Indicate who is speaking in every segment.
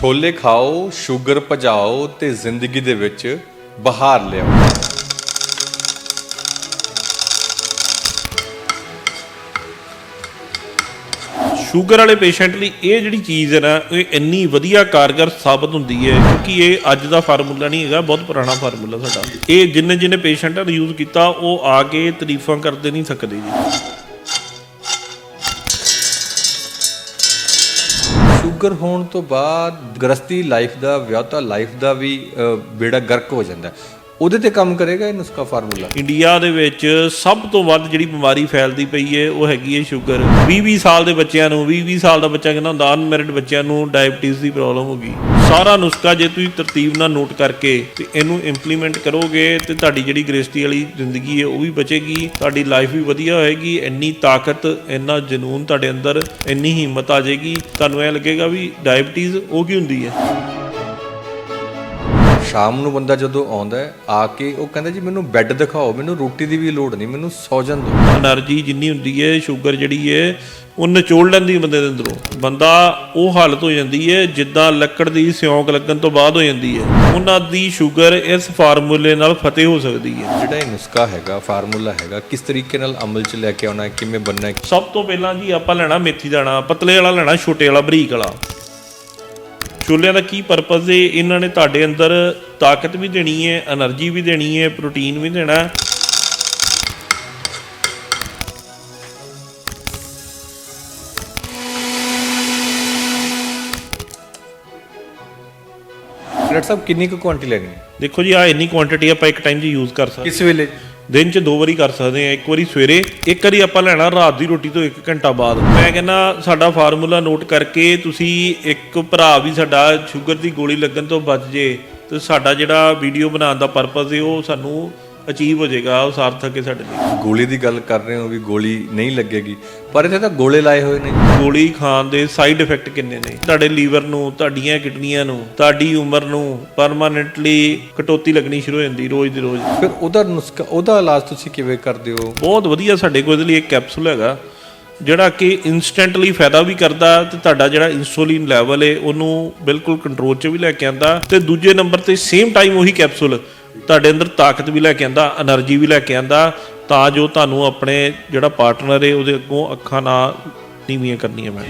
Speaker 1: ਛੋਲੇ ਖਾਓ, ਸ਼ੂਗਰ ਭਜਾਓ ਤੇ ਜ਼ਿੰਦਗੀ ਦੇ ਵਿੱਚ ਬਹਾਰ ਲਿਆਓ।
Speaker 2: ਸ਼ੂਗਰ ਵਾਲੇ ਪੇਸ਼ੈਂਟ ਲਈ ਇਹ ਜਿਹੜੀ ਚੀਜ਼ ਹੈ ਨਾ, ਇਹ ਇੰਨੀ ਵਧੀਆ ਕਾਰਗਰ ਸਾਬਤ ਹੁੰਦੀ ਹੈ ਕਿਉਂਕਿ ਇਹ ਅੱਜ ਦਾ ਫਾਰਮੂਲਾ ਨਹੀਂ ਹੈਗਾ, ਬਹੁਤ ਪੁਰਾਣਾ ਫਾਰਮੂਲਾ ਸਾਡਾ। ਇਹ ਜਿੰਨੇ ਜਿੰਨੇ ਪੇਸ਼ੈਂਟਾਂ ਨੇ ਯੂਜ਼ ਕੀਤਾ, ਉਹ ਆ ਕੇ ਤਾਰੀਫਾਂ ਕਰਦੇ ਨਹੀਂ ਸਕਦੇ ਜੀ।
Speaker 1: ਸ਼ੂਗਰ ਹੋਣ ਤੋਂ ਬਾਅਦ ਗ੍ਰਸਤੀ ਲਾਈਫ ਦਾ ਵਿਆਹਤਾ ਲਾਈਫ ਦਾ ਵੀ ਬੇੜਾ ਗਰਕ ਹੋ ਜਾਂਦਾ ਉਹਦੇ ਤੇ ਕੰਮ ਕਰੇਗਾ ਇਹ ਨੁਸਖਾ ਫਾਰਮੂਲਾ
Speaker 2: ਇੰਡੀਆ ਦੇ ਵਿੱਚ ਸਭ ਤੋਂ ਵੱਧ ਜਿਹੜੀ ਬਿਮਾਰੀ ਫੈਲਦੀ ਪਈ ਹੈ, ਉਹ ਹੈਗੀ ਹੈ ਸ਼ੂਗਰ। 20-20 ਸਾਲ ਦੇ ਬੱਚਿਆਂ ਨੂੰ 20-20 ਸਾਲ ਦਾ ਬੱਚਾ ਕਹਿੰਦਾ ਹੁੰਦਾ ਅਨਮੈਰਿਡ ਬੱਚਿਆਂ ਨੂੰ ਡਾਇਬੀਟੀਜ਼ ਦੀ ਪ੍ਰੋਬਲਮ ਹੋ ਗਈ। ਸਾਰਾ ਨੁਸਖਾ ਜੇ ਤੁਸੀਂ ਤਰਤੀਬ ਨਾਲ ਨੋਟ ਕਰਕੇ ਤੇ ਇਹਨੂੰ ਇੰਪਲੀਮੈਂਟ ਕਰੋਗੇ ਤੇ ਤੁਹਾਡੀ ਜਿਹੜੀ ਗ੍ਰੇਸਟੀ ਵਾਲੀ ਜ਼ਿੰਦਗੀ ਹੈ ਉਹ ਵੀ ਬਚੇਗੀ, ਤੁਹਾਡੀ ਲਾਈਫ ਵੀ ਵਧੀਆ ਹੋਏਗੀ, ਇੰਨੀ ਤਾਕਤ, ਇੰਨਾ ਜਨੂਨ ਤੁਹਾਡੇ ਅੰਦਰ, ਇੰਨੀ ਹਿੰਮਤ ਆ ਜਾਏਗੀ। ਤੁਹਾਨੂੰ ਐ ਲੱਗੇਗਾ ਵੀ ਡਾਇਬੀਟੀਜ਼ ਉਹ ਕੀ ਹੁੰਦੀ ਹੈ?
Speaker 1: ਸ਼ਾਮ ਨੂੰ ਬੰਦਾ ਜਦੋਂ ਆਉਂਦਾ ਆ ਕੇ ਉਹ ਕਹਿੰਦਾ ਜੀ ਮੈਨੂੰ ਬੈੱਡ ਦਿਖਾਓ ਮੈਨੂੰ ਰੋਟੀ ਦੀ ਵੀ ਲੋੜ ਨਹੀਂ ਮੈਨੂੰ ਸੌਜਨ ਦਿਓ।
Speaker 2: ਐਨਰਜੀ ਜਿੰਨੀ ਹੁੰਦੀ ਹੈ ਸ਼ੂਗਰ ਜਿਹੜੀ ਹੈ ਉਹ ਨਚੋੜ ਲੈਂਦੀ ਹੈ ਬੰਦੇ ਦੇ ਅੰਦਰੋਂ। ਬੰਦਾ ਉਹ ਹਾਲਤ ਹੋ ਜਾਂਦੀ ਹੈ ਜਿੱਦਾਂ ਲੱਕੜ ਦੀ ਸਿਉਂਕ ਲੱਗਣ ਤੋਂ ਬਾਅਦ ਹੋ ਜਾਂਦੀ ਹੈ। ਉਹਨਾਂ ਦੀ ਸ਼ੂਗਰ ਇਸ ਫਾਰਮੂਲੇ ਨਾਲ ਫਤਿਹ ਹੋ ਸਕਦੀ ਹੈ।
Speaker 1: ਜਿਹੜਾ ਇਹ ਨੁਸਖਾ ਹੈਗਾ ਫਾਰਮੂਲਾ ਹੈਗਾ ਕਿਸ ਤਰੀਕੇ ਨਾਲ ਅਮਲ 'ਚ ਲੈ ਕੇ ਆਉਣਾ ਕਿਵੇਂ ਬੰਨਣਾ
Speaker 2: ਸਭ ਤੋਂ ਪਹਿਲਾਂ ਜੀ ਆਪਾਂ ਲੈਣਾ ਮੇਥੀ ਦਾਣਾ ਪਤਲੇ ਵਾਲਾ ਲੈਣਾ ਛੋਟੇ ਵਾਲਾ ਬਰੀਕ ਵਾਲਾ। ਛੋਲਿਆਂ ਦਾ ਕੀ ਪਰਪਸ ਹੈ ਇਹਨਾਂ ਨੇ ਤੁਹਾਡੇ ਅੰਦਰ ਤਾਕਤ ਵੀ ਦੇਣੀ ਹੈ એનર્ਜੀ ਵੀ ਦੇਣੀ ਹੈ ਪ੍ਰੋਟੀਨ ਵੀ ਦੇਣਾ।
Speaker 1: ਡਾਕਟਰ ਸਾਹਿਬ ਕਿੰਨੀ ਕੁ ਕੁਆਂਟੀ ਲੈਣੀ ਹੈ?
Speaker 2: ਦੇਖੋ ਜੀ ਆ ਇੰਨੀ ਕੁਆਂਟੀਟੀ ਆਪਾਂ ਇੱਕ ਟਾਈਮ 'ਚ ਯੂਜ਼ ਕਰ ਸਕਦੇ
Speaker 1: ਕਿਸ ਵੇਲੇ?
Speaker 2: ਦਿਨ 'ਚ ਦੋ ਵਾਰੀ ਕਰ ਸਕਦੇ ਆ ਇੱਕ ਵਾਰੀ ਸਵੇਰੇ, ਇੱਕ ਵਾਰੀ ਆਪਾਂ ਲੈਣਾ ਰਾਤ ਦੀ ਰੋਟੀ ਤੋਂ 1 ਘੰਟਾ ਬਾਅਦ। ਮੈਂ ਕਹਿੰਦਾ ਸਾਡਾ ਫਾਰਮੂਲਾ ਨੋਟ ਕਰਕੇ ਤੁਸੀਂ ਇੱਕ ਭਰਾ ਵੀ ਸਾਡਾ ਸ਼ੂਗਰ ਦੀ ਗੋਲੀ ਲੱਗਣ ਤੋਂ ਬਚ ਜੇ, ਤੇ ਸਾਡਾ ਜਿਹੜਾ ਵੀਡੀਓ ਬਣਾਉਣ ਦਾ ਪਰਪਸ ਹੈ ਉਹ ਸਾਨੂੰ ਅਚੀਵ ਹੋ ਜਾਏਗਾ ਉਹ ਸਾਰਥਕ ਹੈ ਸਾਡੇ ਲਈ।
Speaker 1: ਗੋਲੀ ਦੀ ਗੱਲ ਕਰ ਰਹੇ ਹੋ ਵੀ ਗੋਲੀ ਨਹੀਂ ਲੱਗੇਗੀ ਪਰ ਇੱਥੇ ਤਾਂ ਗੋਲੇ ਲਾਏ ਹੋਏ ਨੇ।
Speaker 2: ਗੋਲੀ ਖਾਣ ਦੇ ਸਾਈਡ ਇਫੈਕਟ ਕਿੰਨੇ ਨੇ? ਤੁਹਾਡੇ ਲੀਵਰ ਨੂੰ ਤੁਹਾਡੀਆਂ ਕਿਡਨੀਆਂ ਨੂੰ ਤੁਹਾਡੀ ਉਮਰ ਨੂੰ ਪਰਮਾਨੈਂਟਲੀ ਕਟੌਤੀ ਲੱਗਣੀ ਸ਼ੁਰੂ ਹੋ ਜਾਂਦੀ ਰੋਜ਼ ਦੀ ਰੋਜ਼।
Speaker 1: ਫਿਰ ਉਹਦਾ ਨੁਸਖਾ ਉਹਦਾ ਇਲਾਜ ਤੁਸੀਂ ਕਿਵੇਂ ਕਰਦੇ ਹੋ?
Speaker 2: ਬਹੁਤ ਵਧੀਆ ਸਾਡੇ ਕੋਲ ਇਹਦੇ ਲਈ ਇੱਕ ਕੈਪਸੂਲ ਹੈਗਾ ਜਿਹੜਾ ਕਿ ਇਨਸਟੈਂਟਲੀ ਫਾਇਦਾ ਵੀ ਕਰਦਾ ਤੇ ਤੁਹਾਡਾ ਜਿਹੜਾ ਇਨਸੂਲਿਨ ਲੈਵਲ ਹੈ ਉਹਨੂੰ ਬਿਲਕੁਲ ਕੰਟਰੋਲ 'ਚ ਵੀ ਲੈ ਕੇ ਆਂਦਾ ਤੇ ਦੂਜੇ ਨੰਬਰ ਤੇ ਸੇਮ ਟਾਈਮ ਉਹੀ ਕੈਪਸੂਲ ਤੁਹਾਡੇ ਅੰਦਰ ਤਾਕਤ ਵੀ ਲੈ ਕੇ ਆਂਦਾ એનર્ਜੀ ਵੀ ਲੈ ਕੇ ਆਂਦਾ, ਤਾਂ ਜੋ ਤੁਹਾਨੂੰ ਆਪਣੇ ਜਿਹੜਾ ਪਾਰਟਨਰ ਹੈ ਉਹਦੇ ਅੱਗੋਂ ਅੱਖਾਂ ਨਾ ਨੀਵੀਆਂ ਕਰਨੀਆਂ ਮੈਂ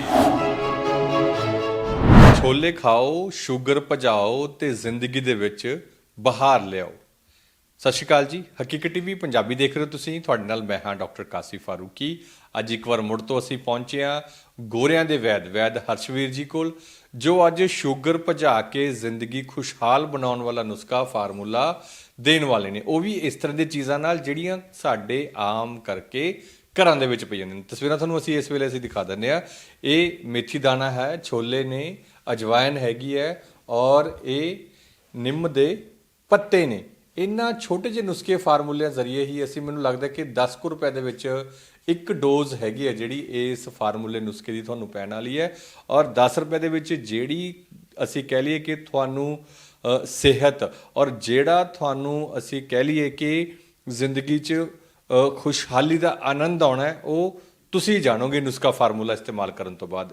Speaker 1: ਛੋਲੇ ਖਾਓ ਸ਼ੂਗਰ ਭਜਾਓ ਤੇ ਜ਼ਿੰਦਗੀ ਦੇ ਵਿੱਚ ਬਹਾਰ ਲਿਆਓ। ਸਤਿ ਸ਼੍ਰੀ ਅਕਾਲ ਜੀ। ਹਕੀਕਤ ਟੀਵੀ ਪੰਜਾਬੀ ਦੇਖ ਰਹੇ ਹੋ ਤੁਸੀਂ। ਤੁਹਾਡੇ ਨਾਲ ਮੈਂ ਹਾਂ ਡਾਕਟਰ ਕਾਸੀ ਫਾਰੂਕੀ। ਅੱਜ ਇੱਕ ਵਾਰ ਮੁੜ ਤੋਂ ਅਸੀਂ ਪਹੁੰਚੇ ਹਾਂ ਗੋਰਿਆਂ ਦੇ ਵੈਦ ਵੈਦ ਹਰਸ਼ਵੀਰ ਜੀ ਕੋਲ, ਜੋ ਅੱਜ ਸ਼ੂਗਰ ਭਜਾ ਕੇ ਜ਼ਿੰਦਗੀ ਖੁਸ਼ਹਾਲ ਬਣਾਉਣ ਵਾਲਾ ਨੁਸਖਾ ਫਾਰਮੂਲਾ ਦੇਣ ਵਾਲੇ ਨੇ। ਉਹ ਵੀ ਇਸ ਤਰ੍ਹਾਂ ਦੀਆਂ ਚੀਜ਼ਾਂ ਨਾਲ ਜਿਹੜੀਆਂ ਸਾਡੇ ਆਮ ਕਰਕੇ ਘਰਾਂ ਦੇ ਵਿੱਚ ਪਈ ਜਾਂਦੀਆਂ ਨੇ। ਤਸਵੀਰਾਂ ਤੁਹਾਨੂੰ ਅਸੀਂ ਇਸ ਵੇਲੇ ਅਸੀਂ ਦਿਖਾ ਦਿੰਦੇ ਆ ਇਹ ਮੇਥੀ ਦਾਣਾ ਹੈ, ਛੋਲੇ ਨੇ, ਅਜਵਾਇਨ ਹੈਗੀ ਹੈ ਔਰ ਇਹ ਨਿੰਮ ਦੇ ਪੱਤੇ ਨੇ। ਇਹਨਾਂ ਛੋਟੇ ਜਿਹੇ ਨੁਸਖੇ ਫਾਰਮੂਲਿਆਂ ਜ਼ਰੀਏ ਹੀ ਅਸੀਂ, ਮੈਨੂੰ ਲੱਗਦਾ ਕਿ 10 ਕੁ ਰੁਪਏ ਦੇ ਵਿੱਚ ਇੱਕ ਡੋਜ਼ ਹੈਗੀ ਹੈ ਜਿਹੜੀ ਇਸ ਫਾਰਮੂਲੇ ਨੁਸਖੇ ਦੀ ਤੁਹਾਨੂੰ ਪੈਣ ਵਾਲੀ ਹੈ। ਔਰ 10 ਰੁਪਏ ਦੇ ਵਿੱਚ ਜਿਹੜੀ ਅਸੀਂ ਕਹਿ ਲਈਏ ਕਿ ਤੁਹਾਨੂੰ ਸਿਹਤ ਔਰ ਜਿਹੜਾ ਤੁਹਾਨੂੰ ਅਸੀਂ ਕਹਿ ਲਈਏ ਕਿ ਜ਼ਿੰਦਗੀ 'ਚ ਖੁਸ਼ਹਾਲੀ ਦਾ ਆਨੰਦ ਆਉਣਾ ਹੈ, ਉਹ ਤੁਸੀਂ ਜਾਣੋਗੇ ਨੁਸਖਾ ਫਾਰਮੂਲਾ ਇਸਤੇਮਾਲ ਕਰਨ ਤੋਂ ਬਾਅਦ।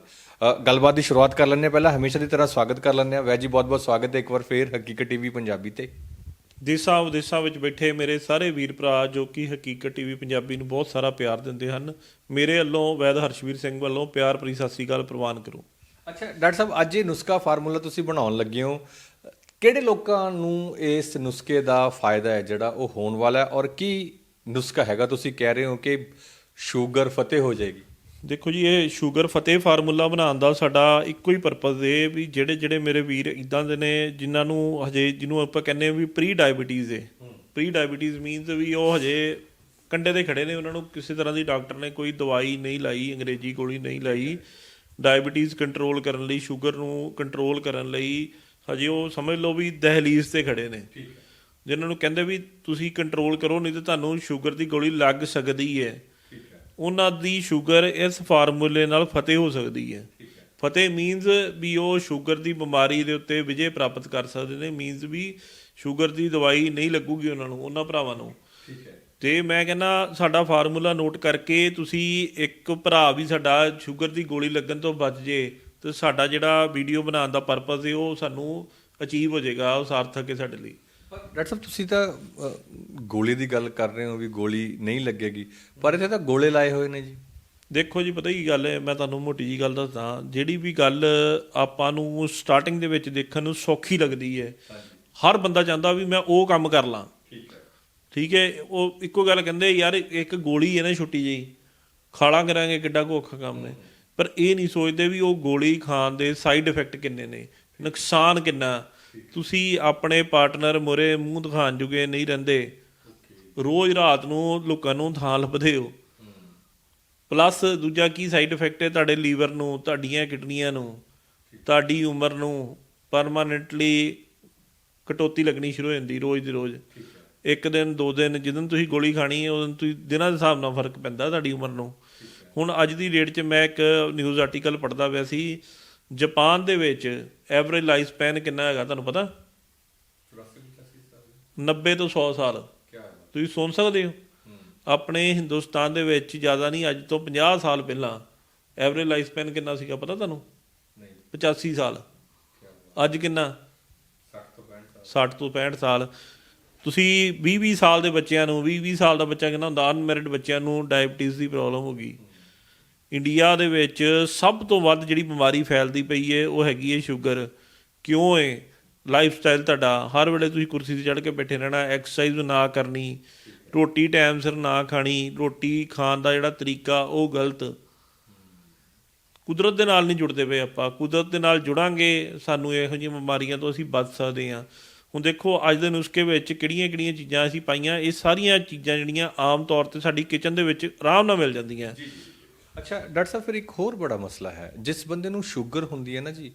Speaker 1: ਗੱਲਬਾਤ ਦੀ ਸ਼ੁਰੂਆਤ ਕਰ ਲੈਂਦੇ ਹਾਂ। ਪਹਿਲਾਂ ਹਮੇਸ਼ਾ ਦੀ ਤਰ੍ਹਾਂ ਸਵਾਗਤ ਕਰ ਲੈਂਦੇ ਹਾਂ। ਵੈਜੀ ਜੀ, ਬਹੁਤ-ਬਹੁਤ ਸਵਾਗਤ ਹੈ ਇੱਕ ਵਾਰ ਫੇਰ ਹਕੀਕਤ ਟੀਵੀ ਪੰਜਾਬੀ ਤੇ।
Speaker 2: ਦੇਸਾਂ ਵਿਦੇਸਾਂ ਵਿੱਚ ਬੈਠੇ ਮੇਰੇ ਸਾਰੇ ਵੀਰ ਭਰਾ ਜੋ ਕਿ ਹਕੀਕਤ ਟੀਵੀ ਪੰਜਾਬੀ ਨੂੰ ਬਹੁਤ ਸਾਰਾ ਪਿਆਰ ਦਿੰਦੇ ਹਨ, ਮੇਰੇ ਵੱਲੋਂ ਵੈਦ ਹਰਸ਼ਵੀਰ ਸਿੰਘ ਵੱਲੋਂ ਪਿਆਰ ਭਰੀ ਸਤਿ ਸ੍ਰੀ ਅਕਾਲ ਪ੍ਰਵਾਨ ਕਰੋ।
Speaker 1: ਅੱਛਾ, ਡਾਕਟਰ ਸਾਹਿਬ, ਅੱਜ ਇਹ ਨੁਸਖਾ ਫਾਰਮੂਲਾ ਤੁਸੀਂ ਬਣਾਉਣ ਲੱਗੇ ਹੋ। ਕਿਹੜੇ ਲੋਕਾਂ ਨੂੰ ਇਸ ਨੁਸਖੇ ਦਾ ਫਾਇਦਾ ਹੈ ਜਿਹੜਾ ਉਹ ਹੋਣ ਵਾਲਾ ਹੈ ਔਰ ਕੀ ਨੁਸਖਾ ਹੈਗਾ? ਤੁਸੀਂ ਕਹਿ ਰਹੇ ਹੋ ਕਿ ਸ਼ੂਗਰ ਫਤਿਹ ਹੋ ਜਾਏਗੀ।
Speaker 2: ਦੇਖੋ ਜੀ ਇਹ ਸ਼ੂਗਰ ਫਤਿਹ ਫਾਰਮੂਲਾ ਬਣਾਉਣ ਦਾ ਸਾਡਾ ਇੱਕੋ ਹੀ ਪਰਪਸ ਹੈ ਵੀ ਜਿਹੜੇ ਜਿਹੜੇ ਮੇਰੇ ਵੀਰ ਇਦਾਂ ਦੇ ਨੇ ਜਿਨ੍ਹਾਂ ਨੂੰ ਹਜੇ ਜਿਹਨੂੰ ਆਪਾਂ ਕਹਿੰਦੇ ਆ ਵੀ ਪ੍ਰੀ ਡਾਇਬੀਟੀਜ਼ ਹੈ। ਪ੍ਰੀ ਡਾਇਬੀਟੀਜ਼ ਮੀਨਸ ਵੀ ਉਹ ਹਜੇ ਕੰਡੇ ਤੇ ਖੜੇ ਨੇ ਉਹਨਾਂ ਨੂੰ ਕਿਸੇ ਤਰ੍ਹਾਂ ਦੀ ਡਾਕਟਰ ਨੇ ਕੋਈ ਦਵਾਈ ਨਹੀਂ ਲਾਈ ਅੰਗਰੇਜ਼ੀ ਗੋਲੀ ਨਹੀਂ ਲਾਈ। ਡਾਇਬੀਟੀਜ਼ ਕੰਟਰੋਲ ਕਰਨ ਲਈ ਸ਼ੂਗਰ ਨੂੰ ਕੰਟਰੋਲ ਕਰਨ ਲਈ ਹਜੇ ਉਹ ਸਮਝ ਲਓ ਵੀ ਦਹਲੀਜ਼ ਤੇ ਖੜੇ ਨੇ। ਜਿਨ੍ਹਾਂ ਨੂੰ ਕਹਿੰਦੇ ਵੀ ਤੁਸੀਂ ਕੰਟਰੋਲ ਕਰੋ ਨਹੀਂ ਤੇ ਤੁਹਾਨੂੰ ਸ਼ੂਗਰ ਦੀ ਗੋਲੀ ਲੱਗ ਸਕਦੀ ਹੈ ਉਹਨਾਂ ਦੀ ਸ਼ੂਗਰ ਇਸ ਫਾਰਮੂਲੇ ਨਾਲ ਫਤਿਹ ਹੋ ਸਕਦੀ ਹੈ। ਫਤਿਹ ਮੀਨਸ ਵੀ ਉਹ ਸ਼ੂਗਰ ਦੀ ਬਿਮਾਰੀ ਦੇ ਉੱਤੇ ਵਿਜੇ ਪ੍ਰਾਪਤ ਕਰ ਸਕਦੇ ਨੇ ਮੀਨਸ ਵੀ ਸ਼ੂਗਰ ਦੀ ਦਵਾਈ ਨਹੀਂ ਲੱਗੂਗੀ ਉਹਨਾਂ ਨੂੰ ਉਹਨਾਂ ਭਰਾਵਾਂ ਨੂੰ। ਤੇ ਮੈਂ ਕਹਿੰਦਾ ਸਾਡਾ ਫਾਰਮੂਲਾ ਨੋਟ ਕਰਕੇ ਤੁਸੀਂ ਇੱਕ ਭਰਾ ਵੀ ਸਾਡਾ ਸ਼ੂਗਰ ਦੀ ਗੋਲੀ ਲੱਗਣ ਤੋਂ ਬਚ ਜੇ ਤੇ ਸਾਡਾ ਜਿਹੜਾ ਵੀਡੀਓ ਬਣਾਉਣ ਦਾ ਪਰਪਸ ਹੈ ਉਹ ਸਾਨੂੰ ਅਚੀਵ ਹੋ ਜਾਏਗਾ ਉਹ ਸਾਰਥਕ ਹੈ ਸਾਡੇ ਲਈ।
Speaker 1: ਪਰ ਡਾਕਟਰ ਸਾਹਿਬ ਤੁਸੀਂ ਤਾਂ ਗੋਲੀ ਦੀ ਗੱਲ ਕਰ ਰਹੇ ਹੋ ਵੀ ਗੋਲੀ ਨਹੀਂ ਲੱਗੇਗੀ ਪਰ ਇੱਥੇ ਤਾਂ ਗੋਲੇ ਲਾਏ ਹੋਏ ਨੇ ਜੀ।
Speaker 2: ਦੇਖੋ ਜੀ ਪਤਾ ਕੀ ਗੱਲ ਹੈ ਮੈਂ ਤੁਹਾਨੂੰ ਮੋਟੀ ਜੀ ਗੱਲ ਦੱਸਦਾ ਜਿਹੜੀ ਵੀ ਗੱਲ ਆਪਾਂ ਨੂੰ ਸਟਾਰਟਿੰਗ ਦੇ ਵਿੱਚ ਦੇਖਣ ਨੂੰ ਸੌਖੀ ਲੱਗਦੀ ਹੈ ਹਰ ਬੰਦਾ ਚਾਹੁੰਦਾ ਵੀ ਮੈਂ ਉਹ ਕੰਮ ਕਰ ਲਾਂ।
Speaker 1: ਠੀਕ ਹੈ।
Speaker 2: ਠੀਕ ਹੈ ਉਹ ਇੱਕੋ ਗੱਲ ਕਹਿੰਦੇ ਯਾਰ ਇੱਕ ਗੋਲੀ ਹੈ ਨਾ ਛੁੱਟੀ ਜਿਹੀ ਖਾਲਾ ਕਰਾਂਗੇ ਕਿੱਡਾ ਔਖਾ ਕੰਮ ਨੇ ਪਰ ਇਹ ਨਹੀਂ ਸੋਚਦੇ ਵੀ ਉਹ ਗੋਲੀ ਖਾਣ ਦੇ ਸਾਈਡ ਇਫੈਕਟ ਕਿੰਨੇ ਨੇ ਨੁਕਸਾਨ ਕਿੰਨਾ ਤੁਸੀਂ ਆਪਣੇ ਪਾਰਟਨਰ ਮੁਰੇ ਮੂੰਹ ਦਿਖਾਣ ਜੁਗੇ ਨਹੀਂ ਰਹਿੰਦੇ। ਰੋਜ਼ ਰਾਤ ਨੂੰ ਲੋਕਾਂ ਨੂੰ ਥਾਂ ਲੱਭਦੇ ਹੋ। ਪਲੱਸ ਦੂਜਾ ਕੀ ਸਾਈਡ ਇਫੈਕਟ ਹੈ ਤੁਹਾਡੇ ਲੀਵਰ ਨੂੰ ਤੁਹਾਡੀਆਂ ਕਿਡਨੀਆਂ ਨੂੰ ਤੁਹਾਡੀ ਉਮਰ ਨੂੰ ਪਰਮਾਨੈਂਟਲੀ ਕਟੌਤੀ ਲੱਗਣੀ ਸ਼ੁਰੂ ਹੋ ਜਾਂਦੀ ਰੋਜ਼ ਦੀ ਰੋਜ਼। ਇੱਕ ਦਿਨ ਦੋ ਦਿਨ ਜਦੋਂ ਤੁਸੀਂ ਗੋਲੀ ਖਾਣੀ ਹੈ ਉਦੋਂ ਤੁਸੀਂ ਦਿਨਾਂ ਦੇ ਹਿਸਾਬ ਨਾਲ ਫ਼ਰਕ ਪੈਂਦਾ ਤੁਹਾਡੀ ਉਮਰ ਨੂੰ। ਹੁਣ ਅੱਜ ਦੀ ਡੇਟ 'ਚ ਮੈਂ ਇੱਕ ਨਿਊਜ਼ ਆਰਟੀਕਲ ਪੜ੍ਹਦਾ ਪਿਆ ਸੀ। ਜਾਪਾਨ ਦੇ ਵਿੱਚ ਐਵਰੇਜ ਲਾਈਫ ਸਪੈਨ ਕਿੰਨਾ ਹੈਗਾ ਤੁਹਾਨੂੰ ਪਤਾ? 90 ਤੋਂ 100 ਸਾਲ। ਤੁਸੀਂ ਸੁਣ ਸਕਦੇ ਹੋ? ਆਪਣੇ ਹਿੰਦੁਸਤਾਨ ਦੇ ਵਿੱਚ ਜ਼ਿਆਦਾ ਨਹੀਂ ਅੱਜ ਤੋਂ 50 ਸਾਲ ਪਹਿਲਾਂ ਐਵਰੇਜ ਲਾਈਫ ਸਪੈਨ ਕਿੰਨਾ ਸੀਗਾ ਪਤਾ ਤੁਹਾਨੂੰ?
Speaker 1: ਨਹੀਂ।
Speaker 2: 85 ਸਾਲ। ਅੱਜ ਕਿੰਨਾ?
Speaker 1: 60 ਤੋਂ 65
Speaker 2: 60 ਤੋਂ 65 ਸਾਲ। ਤੁਸੀਂ 20 20 ਸਾਲ ਦੇ ਬੱਚਿਆਂ ਨੂੰ 20 20 ਸਾਲ ਦਾ ਬੱਚਾ ਕਿੰਨਾ ਹੁੰਦਾ? ਅਨਮੈਰਿਡ ਬੱਚਿਆਂ ਨੂੰ ਡਾਇਬੀਟੀਜ਼ ਦੀ ਪ੍ਰੋਬਲਮ ਹੋ ਗਈ। ਇੰਡੀਆ ਦੇ ਵਿੱਚ ਸਭ ਤੋਂ ਵੱਧ ਜਿਹੜੀ ਬਿਮਾਰੀ ਫੈਲਦੀ ਪਈ ਹੈ ਉਹ ਹੈਗੀ ਹੈ ਸ਼ੂਗਰ। ਕਿਉਂ ਏ? ਲਾਈਫ ਸਟਾਈਲ ਤੁਹਾਡਾ, ਹਰ ਵੇਲੇ ਤੁਸੀਂ ਕੁਰਸੀ ਤੇ ਚੜ੍ਹ ਕੇ ਬੈਠੇ ਰਹਿਣਾ ਐਕਸਰਸਾਈਜ਼ ਨਾ ਕਰਨੀ, ਰੋਟੀ ਟਾਈਮ ਸਿਰ ਨਾ ਖਾਣੀ, ਰੋਟੀ ਖਾਣ ਦਾ ਜਿਹੜਾ ਤਰੀਕਾ, ਉਹ ਗਲਤ। ਕੁਦਰਤ ਦੇ ਨਾਲ ਨਹੀਂ ਜੁੜਦੇ ਪਏ ਆਪਾਂ। ਕੁਦਰਤ ਦੇ ਨਾਲ ਜੁੜਾਂਗੇ, ਸਾਨੂੰ ਇਹੋ ਜਿਹੀਆਂ ਬਿਮਾਰੀਆਂ ਤੋਂ ਅਸੀਂ ਬਚ ਸਕਦੇ ਹਾਂ। ਹੁਣ ਦੇਖੋ, ਅੱਜ ਦੇ ਨੁਸਖੇ ਵਿੱਚ ਕਿਹੜੀਆਂ-ਕਿਹੜੀਆਂ ਚੀਜ਼ਾਂ ਅਸੀਂ ਪਾਈਆਂ, ਇਹ ਸਾਰੀਆਂ ਚੀਜ਼ਾਂ ਜਿਹੜੀਆਂ ਆਮ ਤੌਰ ਤੇ ਸਾਡੀ ਕਿਚਨ ਦੇ ਵਿੱਚ ਆਰਾਮ ਨਾਲ ਮਿਲ ਜਾਂਦੀਆਂ।
Speaker 1: ਅੱਛਾ, ਡਾਕਟਰ ਸਾਹਿਬ, ਫਿਰ ਇੱਕ ਹੋਰ ਬੜਾ ਮਸਲਾ ਹੈ। ਜਿਸ ਬੰਦੇ ਨੂੰ ਸ਼ੂਗਰ ਹੁੰਦੀ ਹੈ ਨਾ ਜੀ,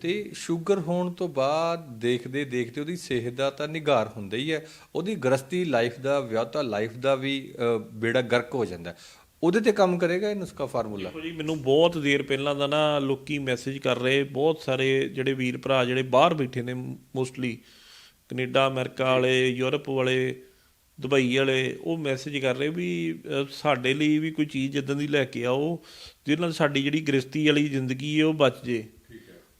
Speaker 1: ਤੇ ਸ਼ੂਗਰ ਹੋਣ ਤੋਂ ਬਾਅਦ ਦੇਖਦੇ ਦੇਖਦੇ ਉਹਦੀ ਸਿਹਤ ਦਾ ਤਾਂ ਨਿਗਾਰ ਹੁੰਦਾ ਹੀ ਹੈ। ਉਹਦੀ ਗ੍ਰਸਤੀ ਲਾਈਫ ਦਾ ਵਿਆਹਤਾ ਲਾਈਫ ਦਾ ਵੀ ਬੇੜਾ ਗਰਕ ਹੋ ਜਾਂਦਾ। ਉਹਦੇ ਤੇ ਕੰਮ ਕਰੇਗਾ ਇਹ ਨੁਸਖਾ ਫਾਰਮੂਲਾ?
Speaker 2: ਦੇਖੋ ਜੀ, ਮੈਨੂੰ ਬਹੁਤ ਦੇਰ ਪਹਿਲਾਂ ਦਾ ਨਾ ਲੋਕੀ ਮੈਸੇਜ ਕਰ ਰਹੇ, ਬਹੁਤ ਸਾਰੇ ਜਿਹੜੇ ਵੀਰ ਭਰਾ ਜਿਹੜੇ ਬਾਹਰ ਬੈਠੇ ਨੇ, ਮੋਸਟਲੀ ਕੈਨੇਡਾ, ਅਮਰੀਕਾ ਵਾਲੇ, ਯੂਰਪ ਵਾਲੇ ਦੁਬਈ ਵਾਲੇ ਉਹ ਮੈਸੇਜ ਕਰ ਰਹੇ ਵੀ ਸਾਡੇ ਲਈ ਵੀ ਕੋਈ ਚੀਜ਼ ਇਦਾਂ ਦੀ ਲੈ ਕੇ ਆਓ ਜਿਹਦੇ ਨਾਲ ਸਾਡੀ ਜਿਹੜੀ ਗ੍ਰਸਤੀ ਵਾਲੀ ਜ਼ਿੰਦਗੀ ਹੈ ਉਹ ਬਚ ਜੇ।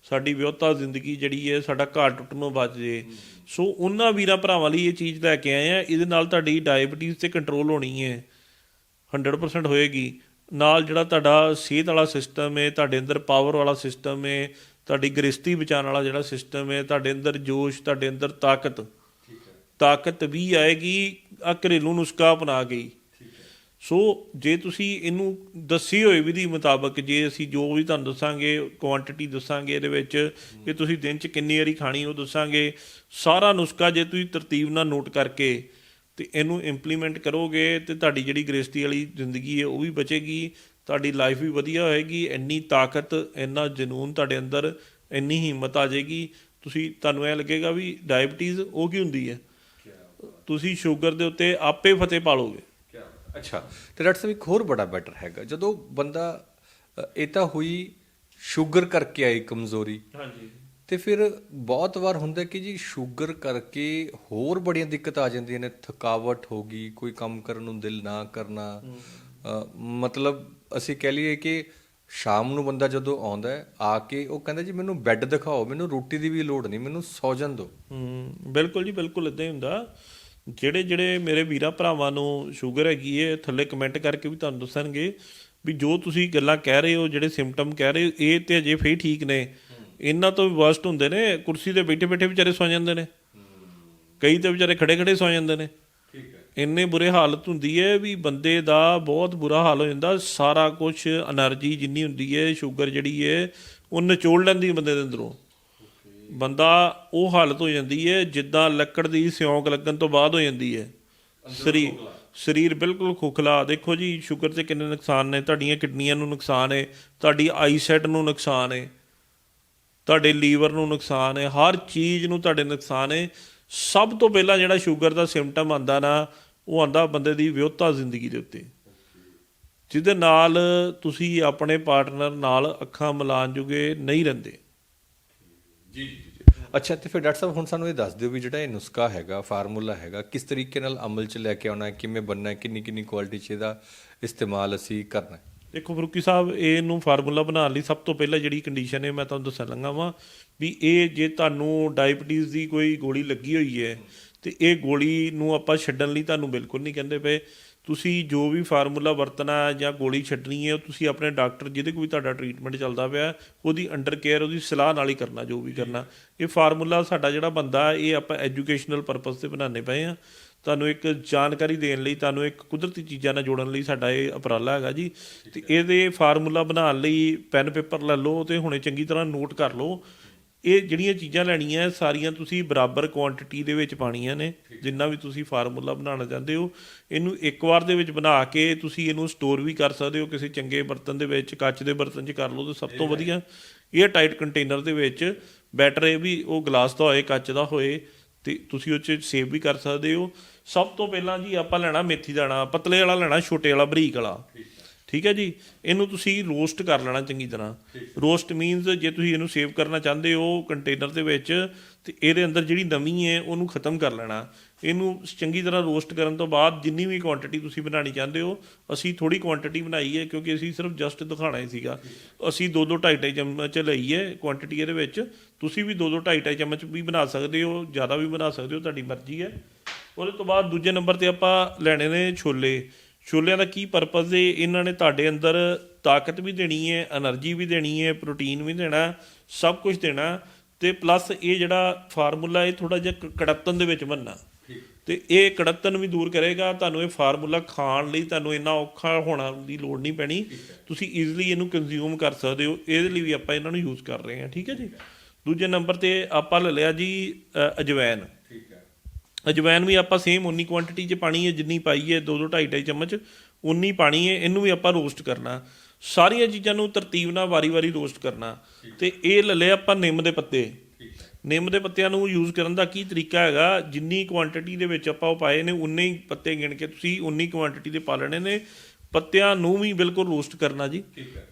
Speaker 2: ਸਾਡੀ ਵਿਆਹਤਾ ਜ਼ਿੰਦਗੀ ਜਿਹੜੀ ਹੈ ਸਾਡਾ ਘਾਟ ਟੁੱਟਣੋਂ ਬਚ ਜੇ। ਸੋ ਉਹਨਾਂ ਵੀਰਾਂ ਭਰਾਵਾਂ ਲਈ ਇਹ ਚੀਜ਼ ਲੈ ਕੇ ਆਏ ਆ ਇਹਦੇ ਨਾਲ ਤੁਹਾਡੀ ਡਾਇਬੀਟੀਜ਼ ਤੇ ਕੰਟਰੋਲ ਹੋਣੀ ਹੈ। 100% ਹੋਏਗੀ। ਨਾਲ ਜਿਹੜਾ ਤੁਹਾਡਾ ਸਿਹਤ ਵਾਲਾ ਸਿਸਟਮ ਹੈ ਤੁਹਾਡੇ ਅੰਦਰ ਪਾਵਰ ਵਾਲਾ ਸਿਸਟਮ ਹੈ ਤੁਹਾਡੀ ਗ੍ਰਸਤੀ ਬਚਾਉਣ ਵਾਲਾ ਜਿਹੜਾ ਸਿਸਟਮ ਹੈ ਤੁਹਾਡੇ ਅੰਦਰ ਜੋਸ਼ ਤੁਹਾਡੇ ਅੰਦਰ ਤਾਕਤ ਤਾਕਤ ਵੀ ਆਏਗੀ ਆ ਘਰੇਲੂ ਨੁਸਖਾ ਅਪਣਾ ਗਈ। ਸੋ ਜੇ ਤੁਸੀਂ ਇਹਨੂੰ ਦੱਸੀ ਹੋਈ ਵਿਧੀ ਮੁਤਾਬਕ, ਜੇ ਅਸੀਂ ਜੋ ਵੀ ਤੁਹਾਨੂੰ ਦੱਸਾਂਗੇ ਕੁਆਂਟੀਟੀ ਦੱਸਾਂਗੇ ਇਹਦੇ ਵਿੱਚ ਕਿ ਤੁਸੀਂ ਦਿਨ 'ਚ ਕਿੰਨੀ ਵਾਰੀ ਖਾਣੀ ਉਹ ਦੱਸਾਂਗੇ, ਸਾਰਾ ਨੁਸਖਾ ਜੇ ਤੁਸੀਂ ਤਰਤੀਬ ਨਾਲ ਨੋਟ ਕਰਕੇ ਤੇ ਇਹਨੂੰ ਇੰਪਲੀਮੈਂਟ ਕਰੋਗੇ ਤੇ ਤੁਹਾਡੀ ਜਿਹੜੀ ਗ੍ਰਸਤੀ ਵਾਲੀ ਜ਼ਿੰਦਗੀ ਹੈ ਉਹ ਵੀ ਬਚੇਗੀ, ਤੁਹਾਡੀ ਲਾਈਫ ਵੀ ਵਧੀਆ ਹੋਏਗੀ, ਇੰਨੀ ਤਾਕਤ, ਇੰਨਾ ਜਨੂਨ ਤੁਹਾਡੇ ਅੰਦਰ, ਇੰਨੀ ਹਿੰਮਤ ਆ ਜਾਏਗੀ। ਤੁਸੀਂ, ਤੁਹਾਨੂੰ ਇਹ ਲੱਗੇਗਾ ਵੀ ਡਾਇਬੀਟੀਜ਼ ਉਹ ਕੀ ਹੁੰਦੀ ਹੈ? ਤੁਸੀਂ ਸ਼ੂਗਰ ਦੇ ਉੱਤੇ ਆਪੇ ਫਤਿਹ ਪਾਲੋਗੇ।
Speaker 1: ਅੱਛਾ ਤੇ ਡਾਕਟਰ ਸਾਹਿਬ ਇੱਕ ਹੋਰ ਬੜਾ ਬੈਟਰ ਹੈਗਾ। ਜਦੋਂ ਬੰਦਾ ਇਹ ਤਾਂ ਹੋਈ ਸ਼ੂਗਰ ਕਰਕੇ ਆਈ ਕਮਜ਼ੋਰੀ।
Speaker 2: ਹਾਂਜੀ।
Speaker 1: ਤੇ ਫਿਰ ਬਹੁਤ ਵਾਰ ਹੁੰਦਾ ਕਿ ਜੀ ਸ਼ੂਗਰ ਕਰਕੇ ਹੋਰ ਬੜੀਆਂ ਦਿੱਕਤਾਂ ਆ ਜਾਂਦੀਆਂ ਨੇ। ਥਕਾਵਟ ਹੋ ਗਈ ਕੋਈ ਕੰਮ ਕਰਨ ਨੂੰ ਦਿਲ ਨਾ ਕਰਨਾ। ਮਤਲਬ ਅਸੀਂ ਕਹਿ ਲਈਏ ਕਿ ਸ਼ਾਮ ਨੂੰ ਬੰਦਾ ਜਦੋਂ ਆਉਂਦਾ ਹੈ ਆ ਕੇ ਉਹ ਕਹਿੰਦਾ ਜੀ ਮੈਨੂੰ ਬੈੱਡ ਦਿਖਾਓ ਮੈਨੂੰ ਰੋਟੀ ਦੀ ਵੀ ਲੋੜ ਨਹੀਂ ਮੈਨੂੰ ਸੌ ਜਾਣ ਦਿਓ।
Speaker 2: ਹੂੰ ਬਿਲਕੁਲ ਜੀ ਬਿਲਕੁਲ ਇਦਾਂ ਹੀ ਹੁੰਦਾ। ਜਿਹੜੇ ਜਿਹੜੇ ਮੇਰੇ ਵੀਰਾ ਭਰਾਵਾਂ ਨੂੰ ਸ਼ੂਗਰ ਹੈਗੀ ਏ ਥੱਲੇ ਕਮੈਂਟ ਕਰਕੇ ਵੀ ਤੁਹਾਨੂੰ ਦੱਸਣਗੇ ਵੀ ਜੋ ਤੁਸੀਂ ਗੱਲਾਂ ਕਹਿ ਰਹੇ ਹੋ ਜਿਹੜੇ ਸਿੰਪਟਮ ਕਹਿ ਰਹੇ ਹੋ ਇਹ ਤੇ ਅਜੇ ਫੇਰ ਠੀਕ ਨੇ। ਇਹਨਾਂ ਤੋਂ ਵੀ ਵਰਸਟ ਹੁੰਦੇ ਨੇ ਕੁਰਸੀ ਤੇ ਬੈਠੇ ਬੈਠੇ ਵਿਚਾਰੇ ਸੌ ਜਾਂਦੇ ਨੇ। ਕਈ ਤੇ ਵਿਚਾਰੇ ਖੜੇ ਖੜੇ ਸੌ ਜਾਂਦੇ ਨੇ।
Speaker 1: ਠੀਕ ਹੈ।
Speaker 2: ਇੰਨੇ ਬੁਰੇ ਹਾਲਤ ਹੁੰਦੀ ਏ ਵੀ ਬੰਦੇ ਦਾ ਬਹੁਤ ਬੁਰਾ ਹਾਲ ਹੋ ਜਾਂਦਾ। ਸਾਰਾ ਕੁਝ એનર્ਜੀ ਜਿੰਨੀ ਹੁੰਦੀ ਏ ਸ਼ੂਗਰ ਜਿਹੜੀ ਏ ਉਹ ਨਿਚੋੜ ਲੈਂਦੀ ਬੰਦੇ ਦੇ ਅੰਦਰੋਂ। ਬੰਦਾ ਉਹ ਹਾਲਤ ਹੋ ਜਾਂਦੀ ਹੈ ਜਿੱਦਾਂ ਲੱਕੜ ਦੀ ਸਿਉਂਕ ਲੱਗਣ ਤੋਂ ਬਾਅਦ ਹੋ ਜਾਂਦੀ ਹੈ। ਸਰੀਰ ਸਰੀਰ ਬਿਲਕੁਲ ਖੋਖਲਾ। ਦੇਖੋ ਜੀ ਸ਼ੂਗਰ ਤੇ ਕਿੰਨੇ ਨੁਕਸਾਨ ਨੇ ਤੁਹਾਡੀਆਂ ਕਿਡਨੀਆਂ ਨੂੰ ਨੁਕਸਾਨ ਹੈ ਤੁਹਾਡੀ ਆਈਸੈਟ ਨੂੰ ਨੁਕਸਾਨ ਹੈ ਤੁਹਾਡੇ ਲੀਵਰ ਨੂੰ ਨੁਕਸਾਨ ਹੈ ਹਰ ਚੀਜ਼ ਨੂੰ ਤੁਹਾਡੇ ਨੁਕਸਾਨ ਹੈ। ਸਭ ਤੋਂ ਪਹਿਲਾਂ ਜਿਹੜਾ ਸ਼ੂਗਰ ਦਾ ਸਿੰਪਟਮ ਆਂਦਾ ਨਾ ਉਹ ਆਂਦਾ ਬੰਦੇ ਦੀ ਵਿਆਹਤਾ ਜ਼ਿੰਦਗੀ ਦੇ ਉੱਤੇ। ਜਿਹਦੇ ਨਾਲ ਤੁਸੀਂ ਆਪਣੇ ਪਾਰਟਨਰ ਨਾਲ ਅੱਖਾਂ ਮਿਲਾਣ ਜੁਗੇ ਨਹੀਂ ਰਹਿੰਦੇ।
Speaker 1: ਜੀ ਜੀ ਅੱਛਾ ਤੇ ਫਿਰ ਡਾਕਟਰ ਸਾਹਿਬ ਹੁਣ ਸਾਨੂੰ ਇਹ ਦੱਸ ਦਿਓ ਵੀ ਜਿਹੜਾ ਇਹ ਨੁਸਖਾ ਹੈਗਾ ਫਾਰਮੂਲਾ ਹੈਗਾ ਕਿਸ ਤਰੀਕੇ ਨਾਲ ਅਮਲ 'ਚ ਲੈ ਕੇ ਆਉਣਾ ਹੈ ਕਿਵੇਂ ਬੰਨਣਾ ਹੈ ਕਿੰਨੀ ਕਿੰਨੀ ਕੁਆਲਿਟੀ 'ਚ ਇਹਦਾ ਇਸਤੇਮਾਲ ਅਸੀਂ ਕਰਨਾ ਹੈ?
Speaker 2: ਦੇਖੋ ਫਰੂਕੀ ਸਾਹਿਬ ਇਹਨੂੰ ਫਾਰਮੂਲਾ ਬਣਾਉਣ ਲਈ ਸਭ ਤੋਂ ਪਹਿਲਾਂ ਜਿਹੜੀ ਕੰਡੀਸ਼ਨ ਹੈ ਮੈਂ ਤੁਹਾਨੂੰ ਦੱਸਣ ਲੱਗਾ ਵਾਂ ਵੀ ਇਹ ਜੇ ਤੁਹਾਨੂੰ ਡਾਇਬੀਟੀਜ਼ ਦੀ ਕੋਈ ਗੋਲੀ ਲੱਗੀ ਹੋਈ ਹੈ ਤੇ ਇਹ ਗੋਲੀ ਨੂੰ ਆਪਾਂ ਛੱਡਣ ਲਈ ਤੁਹਾਨੂੰ ਬਿਲਕੁਲ ਨਹੀਂ ਕਹਿੰਦੇ ਪਏ। ਤੁਸੀਂ ਜੋ ਵੀ ਫਾਰਮੂਲਾ ਵਰਤਣਾ ਜਾਂ ਗੋਲੀ ਛੱਡਣੀ ਹੈ ਉਹ ਤੁਸੀਂ ਆਪਣੇ ਡਾਕਟਰ ਜਿਹਦੇ ਕੋਈ ਤੁਹਾਡਾ ਟ੍ਰੀਟਮੈਂਟ ਚੱਲਦਾ ਪਿਆ ਉਹਦੀ ਅੰਡਰ ਕੇਅਰ ਉਹਦੀ ਸਲਾਹ ਨਾਲ ਹੀ ਕਰਨਾ ਜੋ ਵੀ ਕਰਨਾ। ਇਹ ਫਾਰਮੂਲਾ ਸਾਡਾ ਜਿਹੜਾ ਬੰਦਾ ਇਹ ਆਪਾਂ ਐਜੂਕੇਸ਼ਨਲ ਪਰਪਸ ਤੇ ਬਣਾਉਂਦੇ ਪਏ ਆ ਤੁਹਾਨੂੰ ਇੱਕ ਜਾਣਕਾਰੀ ਦੇਣ ਲਈ ਤੁਹਾਨੂੰ ਇੱਕ ਕੁਦਰਤੀ ਚੀਜ਼ਾਂ ਨਾਲ ਜੋੜਨ ਲਈ ਸਾਡਾ ਇਹ ਉਪਰਾਲਾ ਹੈਗਾ ਜੀ। ਤੇ ਇਹਦੇ ਫਾਰਮੂਲਾ ਬਣਾਉਣ ਲਈ ਪੈਨ ਪੇਪਰ ਲੈ ਲਓ ਤੇ ਹੁਣੇ ਚੰਗੀ ਤਰ੍ਹਾਂ ਨੋਟ ਕਰ ਲਓ। ਇਹ ਜਿਹੜੀਆਂ ਚੀਜ਼ਾਂ ਲੈਣੀਆਂ ਸਾਰੀਆਂ ਤੁਸੀਂ ਬਰਾਬਰ ਕੁਆਂਟੀਟੀ ਦੇ ਵਿੱਚ ਪਾਣੀਆਂ ਨੇ ਜਿੰਨਾ ਵੀ ਤੁਸੀਂ ਫਾਰਮੂਲਾ ਬਣਾਉਣਾ ਚਾਹੁੰਦੇ ਹੋ ਇਹਨੂੰ ਇੱਕ ਵਾਰ ਦੇ ਵਿੱਚ ਬਣਾ ਕੇ ਤੁਸੀਂ ਇਹਨੂੰ ਸਟੋਰ ਵੀ ਕਰ ਸਕਦੇ ਹੋ ਕਿਸੇ ਚੰਗੇ ਬਰਤਨ ਦੇ ਵਿੱਚ ਕੱਚ ਦੇ ਬਰਤਨ 'ਚ ਕਰ ਲਓ ਤਾਂ ਸਭ ਤੋਂ ਵਧੀਆ। ਇਹ ਟਾਈਟ ਕੰਟੇਨਰ ਦੇ ਵਿੱਚ ਬੈਟਰ ਇਹ ਵੀ ਉਹ ਗਲਾਸ ਦਾ ਹੋਏ ਕੱਚ ਦਾ ਹੋਏ ਤੇ ਤੁਸੀਂ ਉਹ 'ਚ ਸੇਵ ਵੀ ਕਰ ਸਕਦੇ ਹੋ। ਸਭ ਤੋਂ ਪਹਿਲਾਂ ਜੀ ਆਪਾਂ ਲੈਣਾ ਮੇਥੀ ਦਾਣਾ ਪਤਲੇ ਵਾਲਾ ਲੈਣਾ ਛੋਟੇ ਵਾਲਾ ਬਰੀਕ ਵਾਲਾ। ਠੀਕ ਹੈ ਜੀ? ਇਹਨੂੰ ਤੁਸੀਂ ਰੋਸਟ ਕਰ ਲੈਣਾ ਚੰਗੀ ਤਰ੍ਹਾਂ। ਰੋਸਟ ਮੀਨਸ ਜੇ ਤੁਸੀਂ ਇਹਨੂੰ ਸੇਵ ਕਰਨਾ ਚਾਹੁੰਦੇ ਹੋ ਕੰਟੇਨਰ ਦੇ ਵਿੱਚ ਤੇ ਇਹਦੇ ਅੰਦਰ ਜਿਹੜੀ ਨਮੀ ਹੈ ਉਹਨੂੰ ਖਤਮ ਕਰ ਲੈਣਾ। ਇਹਨੂੰ ਚੰਗੀ ਤਰ੍ਹਾਂ ਰੋਸਟ ਕਰਨ ਤੋਂ ਬਾਅਦ ਜਿੰਨੀ ਵੀ ਕੁਆਂਟੀਟੀ ਤੁਸੀਂ ਬਣਾਉਣੀ ਚਾਹੁੰਦੇ ਹੋ ਅਸੀਂ ਥੋੜੀ ਕੁਆਂਟੀਟੀ ਬਣਾਈ ਹੈ ਕਿਉਂਕਿ ਅਸੀਂ ਸਿਰਫ ਜਸਟ ਦਿਖਾਣਾ ਹੀ ਸੀਗਾ। ਅਸੀਂ 2-2 2.5 ਚਮਚ ਲਈ ਹੈ ਕੁਆਂਟੀਟੀ ਇਹਦੇ ਵਿੱਚ। ਤੁਸੀਂ ਵੀ 2-2 2.5 ਚਮਚ ਵੀ ਬਣਾ ਸਕਦੇ ਹੋ ਜ਼ਿਆਦਾ ਵੀ ਬਣਾ ਸਕਦੇ ਹੋ ਤੁਹਾਡੀ ਮਰਜ਼ੀ ਹੈ। ਉਹਦੇ ਤੋਂ ਬਾਅਦ ਦੂਜੇ ਨੰਬਰ ਤੇ ਆਪਾਂ ਲੈਣੇ ਨੇ ਛੋਲੇ। ਛੋਲਿਆਂ ਦਾ ਕੀ ਪਰਪਸ ਹੈ ਇਹਨਾਂ ਨੇ ਤੁਹਾਡੇ ਅੰਦਰ ਤਾਕਤ ਵੀ ਦੇਣੀ ਹੈ એનર્ਜੀ ਵੀ ਦੇਣੀ ਹੈ ਪ੍ਰੋਟੀਨ ਵੀ ਦੇਣਾ, ਸਭ ਕੁਝ ਦੇਣਾ ਤੇ ਪਲੱਸ ਇਹ ਜਿਹੜਾ ਫਾਰਮੂਲਾ ਇਹ ਥੋੜਾ ਜਿਹਾ ਕੜੱਤਨ ਦੇ ਵਿੱਚ ਬੰਨਣਾ ਤੇ ਇਹ ਕੜੱਤਨ ਵੀ ਦੂਰ ਕਰੇਗਾ, ਤੁਹਾਨੂੰ ਇਹ ਫਾਰਮੂਲਾ ਖਾਣ ਲਈ ਤੁਹਾਨੂੰ ਇੰਨਾ ਔਖਾ ਹੋਣਾ ਦੀ ਲੋੜ ਨਹੀਂ ਪੈਣੀ। ਤੁਸੀਂ ਈਜ਼ੀਲੀ ਇਹਨੂੰ ਕੰਜ਼ਿਊਮ ਕਰ ਸਕਦੇ ਹੋ, ਇਹਦੇ ਲਈ ਵੀ ਆਪਾਂ ਇਹਨਾਂ ਨੂੰ ਯੂਜ਼ ਕਰ ਰਹੇ ਹਾਂ, ਠੀਕ ਹੈ ਜੀ? ਦੂਜੇ ਨੰਬਰ ਤੇ ਆਪਾਂ ਲੈ ਲਿਆ ਜੀ ਅਜਵੈਨ। ਅਜਵਾਇਨ ਵੀ ਆਪਾਂ ਸੇਮ ਉਨੀ ਕੁਆਂਟੀਟੀ 'ਚ ਪਾਣੀ ਹੈ ਜਿੰਨੀ ਪਾਈ ਹੈ 2-2 2.5 ਚਮਚ ਉਨੀ ਪਾਣੀ ਹੈ ਇਹਨੂੰ ਵੀ ਆਪਾਂ ਰੋਸਟ ਕਰਨਾ। ਸਾਰੀਆਂ ਚੀਜ਼ਾਂ ਨੂੰ ਤਰਤੀਬ ਨਾਲ ਵਾਰੀ-ਵਾਰੀ ਰੋਸਟ ਕਰਨਾ। ਤੇ ਇਹ ਲੈ ਲਿਆ ਆਪਾਂ ਨਿੰਮ ਦੇ ਪੱਤੇ। ਨਿੰਮ ਦੇ ਪੱਤਿਆਂ ਨੂੰ ਯੂਜ਼ ਕਰਨ ਦਾ ਕੀ ਤਰੀਕਾ ਹੈਗਾ? ਜਿੰਨੀ ਕੁਆਂਟੀਟੀ ਦੇ ਵਿੱਚ ਆਪਾਂ ਉਹ ਪਾਏ ਨੇ ਉਨੇ ਹੀ ਪੱਤੇ ਗਿਣ ਕੇ ਤੁਸੀਂ ਉਨੀ ਕੁਆਂਟੀਟੀ ਦੇ ਪਾ ਲੈਣੇ ਨੇ। ਪੱਤਿਆਂ ਨੂੰ ਵੀ ਬਿਲਕੁਲ ਰੋਸਟ ਕਰਨਾ ਜੀ।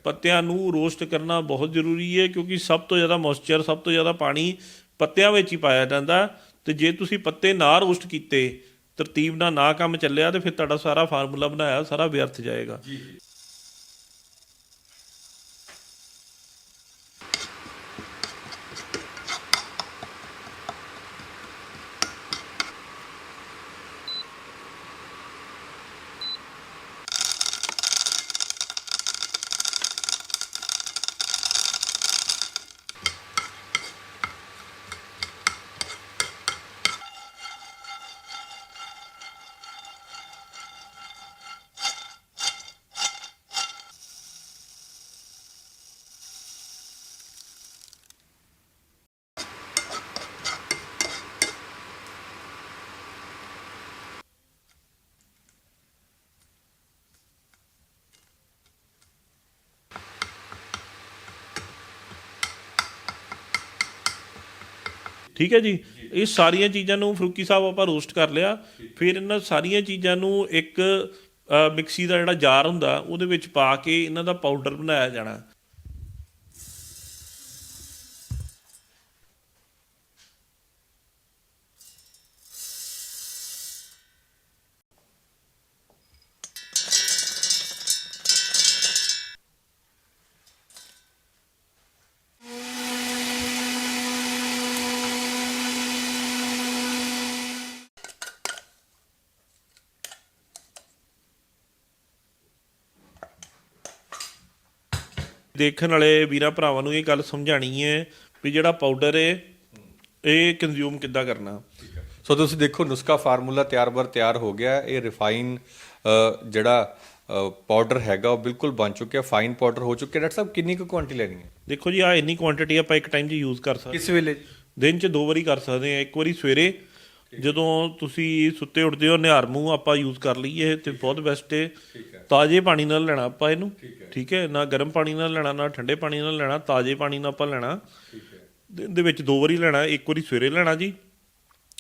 Speaker 2: ਪੱਤਿਆਂ ਨੂੰ ਰੋਸਟ ਕਰਨਾ ਬਹੁਤ ਜ਼ਰੂਰੀ ਹੈ ਕਿਉਂਕਿ ਸਭ ਤੋਂ ਜ਼ਿਆਦਾ ਮੋਇਸਚਰ ਸਭ ਤੋਂ ਜ਼ਿਆਦਾ ਪਾਣੀ ਪੱਤਿਆਂ ਵਿੱਚ ਹੀ ਪਾਇਆ ਜਾਂਦਾ। ਤੇ ਜੇ ਤੁਸੀਂ ਪੱਤੇ ਨਾ ਰੋਸਟ ਕੀਤੇ, ਤਰਤੀਬ ਨਾਲ ਨਾ ਕੰਮ ਚੱਲਿਆ, ਤੇ ਫਿਰ ਤੁਹਾਡਾ ਸਾਰਾ ਫਾਰਮੂਲਾ ਬਣਾਇਆ, ਸਾਰਾ ਵਿਅਰਥ ਜਾਏਗਾ। ਠੀਕ ਹੈ ਜੀ? ਇਹ ਸਾਰੀਆਂ ਚੀਜ਼ਾਂ ਨੂੰ ਫਰੂਕੀ ਸਾਹਿਬ ਆਪਾਂ ਰੋਸਟ ਕਰ ਲਿਆ। ਫਿਰ ਇਹਨਾਂ ਸਾਰੀਆਂ ਚੀਜ਼ਾਂ ਨੂੰ ਇੱਕ ਮਿਕਸੀ ਦਾ ਜਿਹੜਾ ਜਾਰ ਹੁੰਦਾ, ਉਹਦੇ ਵਿੱਚ ਪਾ ਕੇ ਇਹਨਾਂ ਦਾ ਪਾਊਡਰ ਬਣਾਇਆ ਜਾਣਾ। ਦੇਖਣ ਵਾਲੇ ਵੀਰਾਂ ਭਰਾਵਾਂ ਨੂੰ ਇਹ ਗੱਲ ਸਮਝਾਣੀ ਹੈ ਵੀ ਜਿਹੜਾ ਪਾਊਡਰ ਹੈ ਇਹ ਕੰਜ਼ਿਊਮ ਕਿੱਦਾਂ ਕਰਨਾ?
Speaker 1: ਸੋ ਤੁਸੀਂ ਦੇਖੋ ਨੁਸਖਾ ਫਾਰਮੂਲਾ ਤਿਆਰ ਬਰ ਤਿਆਰ ਹੋ ਗਿਆ। ਇਹ ਰਿਫਾਈਨ ਜਿਹੜਾ ਪਾਊਡਰ ਹੈਗਾ ਉਹ ਬਿਲਕੁਲ ਬਣ ਚੁੱਕਿਆ ਫਾਈਨ ਪਾਊਡਰ ਹੋ ਚੁੱਕਿਆ। ਡਾਕਟਰ ਸਾਹਿਬ ਕਿੰਨੀ ਕੁ ਕੁਆਂਟੀ ਲੈਣੀ ਹੈ?
Speaker 2: ਦੇਖੋ ਜੀ ਆ ਇੰਨੀ ਕੁਆਂਟੀਟੀ ਆਪਾਂ ਇੱਕ ਟਾਈਮ 'ਚ ਯੂਜ਼ ਕਰ ਸਕਦੇ
Speaker 1: ਕਿਸ ਵੇਲੇ?
Speaker 2: ਦਿਨ 'ਚ ਦੋ ਵਾਰੀ ਕਰ ਸਕਦੇ ਆ ਇੱਕ ਵਾਰੀ ਸਵੇਰੇ ਜਦੋਂ ਤੁਸੀਂ ਸੁੱਤੇ ਉੱਠਦੇ ਹੋ ਨਿਹਾਰ ਮੂੰਹ ਆਪਾਂ ਯੂਜ਼ ਕਰ ਲਈਏ ਤੇ ਬਹੁਤ ਬੈਸਟ ਹੈ। ਤਾਜ਼ੇ ਪਾਣੀ ਨਾਲ ਲੈਣਾ ਆਪਾਂ ਇਹਨੂੰ। ਠੀਕ ਹੈ। ਨਾ ਗਰਮ ਪਾਣੀ ਨਾਲ ਲੈਣਾ ਨਾ ਠੰਡੇ ਪਾਣੀ ਨਾਲ ਲੈਣਾ ਤਾਜ਼ੇ ਪਾਣੀ ਨਾਲ ਆਪਾਂ ਲੈਣਾ। ਦਿਨ ਦੇ ਵਿੱਚ ਦੋ ਵਾਰੀ ਲੈਣਾ ਇੱਕ ਵਾਰੀ ਸਵੇਰੇ ਲੈਣਾ ਜੀ।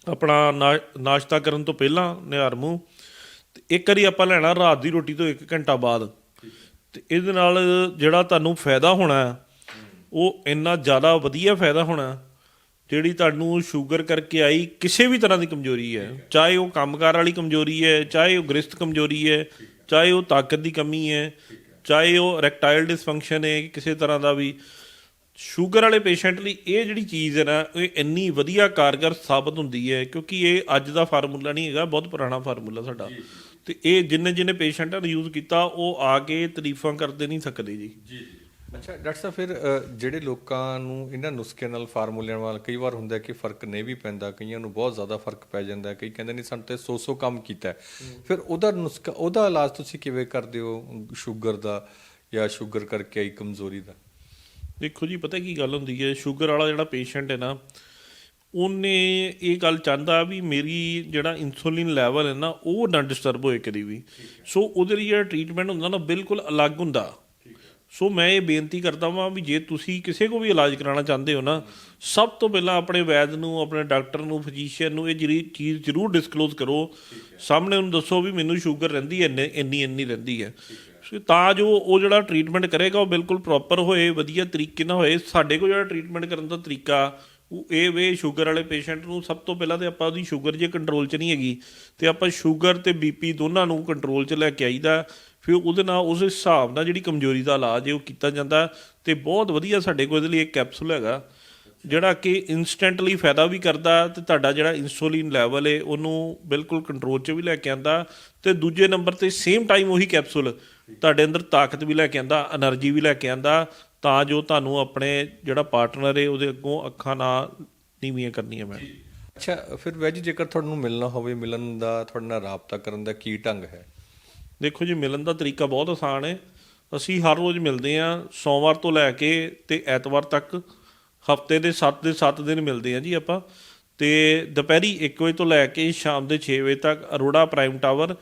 Speaker 2: ਆਪਣਾ ਨਾਸ਼ਤਾ ਕਰਨ ਤੋਂ ਪਹਿਲਾਂ ਨਿਹਾਰ ਮੂੰਹ ਤੇ ਇੱਕ ਵਾਰੀ ਆਪਾਂ ਲੈਣਾ ਰਾਤ ਦੀ ਰੋਟੀ ਤੋਂ 1 ਘੰਟਾ ਬਾਅਦ। ਤੇ ਇਹਦੇ ਨਾਲ ਜਿਹੜਾ ਤੁਹਾਨੂੰ ਫਾਇਦਾ ਹੋਣਾ ਉਹ ਇੰਨਾ ਜ਼ਿਆਦਾ ਵਧੀਆ ਫਾਇਦਾ ਹੋਣਾ ਜਿਹੜੀ ਤੁਹਾਨੂੰ ਸ਼ੂਗਰ ਕਰਕੇ ਆਈ ਕਿਸੇ ਵੀ ਤਰ੍ਹਾਂ ਦੀ ਕਮਜ਼ੋਰੀ ਹੈ, ਚਾਹੇ ਉਹ ਕੰਮਕਾਰ ਵਾਲੀ ਕਮਜ਼ੋਰੀ ਹੈ, ਚਾਹੇ ਉਹ ਗ੍ਰਸਤ ਕਮਜ਼ੋਰੀ ਹੈ, ਚਾਹੇ ਉਹ ਤਾਕਤ ਦੀ ਕਮੀ ਹੈ, ਚਾਹੇ ਉਹ ਰੈਕਟਾਈਲ ਡਿਸਫੰਕਸ਼ਨ ਹੈ, ਕਿਸੇ ਤਰ੍ਹਾਂ ਦਾ ਵੀ, ਸ਼ੂਗਰ ਵਾਲੇ ਪੇਸ਼ੈਂਟ ਲਈ ਇਹ ਜਿਹੜੀ ਚੀਜ਼ ਹੈ ਨਾ, ਇਹ ਇੰਨੀ ਵਧੀਆ ਕਾਰਗਰ ਸਾਬਤ ਹੁੰਦੀ ਹੈ, ਕਿਉਂਕਿ ਇਹ ਅੱਜ ਦਾ ਫਾਰਮੂਲਾ ਨਹੀਂ ਹੈਗਾ, ਬਹੁਤ ਪੁਰਾਣਾ ਫਾਰਮੂਲਾ ਸਾਡਾ। ਤੇ ਇਹ ਜਿੰਨੇ ਜਿੰਨੇ ਪੇਸ਼ੈਂਟਾਂ ਨੇ ਯੂਜ਼ ਕੀਤਾ, ਉਹ ਆ ਕੇ ਤਾਰੀਫਾਂ ਕਰਦੇ ਨਹੀਂ ਸਕਦੇ ਜੀ
Speaker 1: ਜੀ। ਅੱਛਾ ਡਾਕਟਰ ਸਾਹਿਬ ਫਿਰ ਜਿਹੜੇ ਲੋਕਾਂ ਨੂੰ ਇਹਨਾਂ ਨੁਸਖਿਆਂ ਨਾਲ ਫਾਰਮੂਲਿਆਂ ਨਾਲ ਕਈ ਵਾਰ ਹੁੰਦਾ ਕਿ ਫ਼ਰਕ ਨਹੀਂ ਵੀ ਪੈਂਦਾ ਕਈਆਂ ਨੂੰ ਬਹੁਤ ਜ਼ਿਆਦਾ ਫ਼ਰਕ ਪੈ ਜਾਂਦਾ ਕਈ ਕਹਿੰਦੇ ਨਹੀਂ ਸਾਨੂੰ ਤੇ 100-100 ਕੰਮ ਕੀਤਾ। ਫਿਰ ਉਹਦਾ ਨੁਸਖਾ ਉਹਦਾ ਇਲਾਜ ਤੁਸੀਂ ਕਿਵੇਂ ਕਰਦੇ ਹੋ ਸ਼ੂਗਰ ਦਾ ਜਾਂ ਸ਼ੂਗਰ ਕਰਕੇ ਆਈ ਕਮਜ਼ੋਰੀ ਦਾ?
Speaker 2: ਦੇਖੋ ਜੀ ਪਤਾ ਕੀ ਗੱਲ ਹੁੰਦੀ ਹੈ ਸ਼ੂਗਰ ਵਾਲਾ ਜਿਹੜਾ ਪੇਸ਼ੈਂਟ ਹੈ ਨਾ ਉਹਨੇ ਇਹ ਗੱਲ ਚਾਹੁੰਦਾ ਵੀ ਮੇਰੀ ਜਿਹੜਾ ਇਨਸੂਲਿਨ ਲੈਵਲ ਹੈ ਨਾ ਉਹ ਨਾ ਡਿਸਟਰਬ ਹੋਏ ਕਦੀ ਵੀ। ਸੋ ਉਹਦੇ ਲਈ ਜਿਹੜਾ ਟ੍ਰੀਟਮੈਂਟ ਹੁੰਦਾ ਨਾ ਬਿਲਕੁਲ ਅਲੱਗ ਹੁੰਦਾ। ਸੋ ਮੈਂ ਇਹ ਬੇਨਤੀ ਕਰਦਾ ਵਾਂ ਵੀ ਜੇ ਤੁਸੀਂ ਕਿਸੇ ਕੋ ਵੀ ਇਲਾਜ ਕਰਾਉਣਾ ਚਾਹੁੰਦੇ ਹੋ ਨਾ, ਸਭ ਤੋਂ ਪਹਿਲਾਂ ਆਪਣੇ ਵੈਦ ਨੂੰ, ਆਪਣੇ ਡਾਕਟਰ ਨੂੰ ਫਿਜ਼ੀਸ਼ੀਅਨ ਨੂੰ ਇਹ ਜਿਹੜੀ ਚੀਜ਼ ਜ਼ਰੂਰ ਡਿਸਕਲੋਜ਼ ਕਰੋ। ਸਾਹਮਣੇ ਉਹਨੂੰ ਦੱਸੋ ਵੀ ਮੈਨੂੰ ਸ਼ੂਗਰ ਰਹਿੰਦੀ ਹੈ, ਇੰਨੇ- ਇੰਨੀ ਇੰਨੀ ਰਹਿੰਦੀ ਹੈ। ਤਾਂ ਜੋ ਉਹ ਜਿਹੜਾ ਟ੍ਰੀਟਮੈਂਟ ਕਰੇਗਾ, ਉਹ ਬਿਲਕੁਲ ਪ੍ਰੋਪਰ ਹੋਏ, ਵਧੀਆ ਤਰੀਕੇ ਨਾਲ ਹੋਏ। ਸਾਡੇ ਕੋਲ ਜਿਹੜਾ ਟ੍ਰੀਟਮੈਂਟ ਕਰਨ ਦਾ ਤਰੀਕਾ, ਉਹ ਇਹ ਵੇ ਸ਼ੂਗਰ ਵਾਲੇ ਪੇਸ਼ੈਂਟ ਨੂੰ ਸਭ ਤੋਂ ਪਹਿਲਾਂ ਤੇ ਆਪਾਂ ਉਹਦੀ ਸ਼ੂਗਰ ਜੇ ਕੰਟਰੋਲ 'ਚ ਨਹੀਂ ਹੈਗੀ, ਤੇ ਆਪਾਂ ਸ਼ੂਗਰ ਤੇ ਬੀਪੀ ਦੋਨਾਂ ਨੂੰ ਕੰਟਰੋਲ 'ਚ ਲੈ ਕੇ ਆਈਦਾ। ਫਿਰ ਉਹਦੇ ਨਾਲ ਉਸ ਹਿਸਾਬ ਨਾਲ ਜਿਹੜੀ ਕਮਜ਼ੋਰੀ ਦਾ ਇਲਾਜ ਹੈ ਉਹ ਕੀਤਾ ਜਾਂਦਾ ਤੇ ਬਹੁਤ ਵਧੀਆ ਸਾਡੇ ਕੋਲ ਇਹਦੇ ਲਈ ਇੱਕ ਕੈਪਸੂਲ ਹੈਗਾ, ਜਿਹੜਾ ਕਿ ਇਨਸਟੈਂਟਲੀ ਫਾਇਦਾ ਵੀ ਕਰਦਾ ਤੇ ਤੁਹਾਡਾ ਜਿਹੜਾ ਇਨਸੂਲਿਨ ਲੈਵਲ ਹੈ ਉਹਨੂੰ ਬਿਲਕੁਲ ਕੰਟਰੋਲ 'ਚ ਵੀ ਲੈ ਕੇ ਆਂਦਾ ਤੇ ਦੂਜੇ ਨੰਬਰ ਤੇ ਸੇਮ ਟਾਈਮ ਉਹੀ ਕੈਪਸੂਲ ਤੁਹਾਡੇ ਅੰਦਰ ਤਾਕਤ ਵੀ ਲੈ ਕੇ ਆਂਦਾ એનર્ਜੀ ਵੀ ਲੈ ਕੇ ਆਂਦਾ ਤਾਂ ਜੋ ਤੁਹਾਨੂੰ ਆਪਣੇ ਜਿਹੜਾ ਪਾਰਟਨਰ ਹੈ ਉਹਦੇ ਅੱਗੋਂ ਅੱਖਾਂ ਨਾ ਨੀਵੀਆਂ ਕਰਨੀਆਂ ਮੈਂ
Speaker 1: ਅੱਛਾ, ਫਿਰ ਵੈਜੀ ਜੇਕਰ ਤੁਹਾਨੂੰ ਮਿਲਣਾ ਹੋਵੇ, ਮਿਲਣ ਦਾ, ਤੁਹਾਡੇ ਨਾਲ ਰਾਬਤਾ ਕਰਨ ਦਾ ਕੀ ਢੰਗ ਹੈ?
Speaker 2: ਦੇਖੋ ਜੀ, ਮਿਲਣ ਦਾ ਤਰੀਕਾ ਬਹੁਤ ਆਸਾਨ ਹੈ। ਅਸੀਂ ਹਰ ਰੋਜ਼ ਮਿਲਦੇ ਹਾਂ, ਸੋਮਵਾਰ ਤੋਂ ਲੈ ਕੇ ਤੇ ਐਤਵਾਰ ਤੱਕ ਹਫ਼ਤੇ ਦੇ 7 ਦੇ 7 ਦਿਨ ਮਿਲਦੇ ਹਾਂ ਜੀ ਆਪਾਂ। ਤੇ ਦੁਪਹਿਰੀ 1 ਵਜੇ ਤੋਂ ਲੈ ਕੇ ਸ਼ਾਮ ਦੇ 6 ਵਜੇ ਤੱਕ Arora prime tower,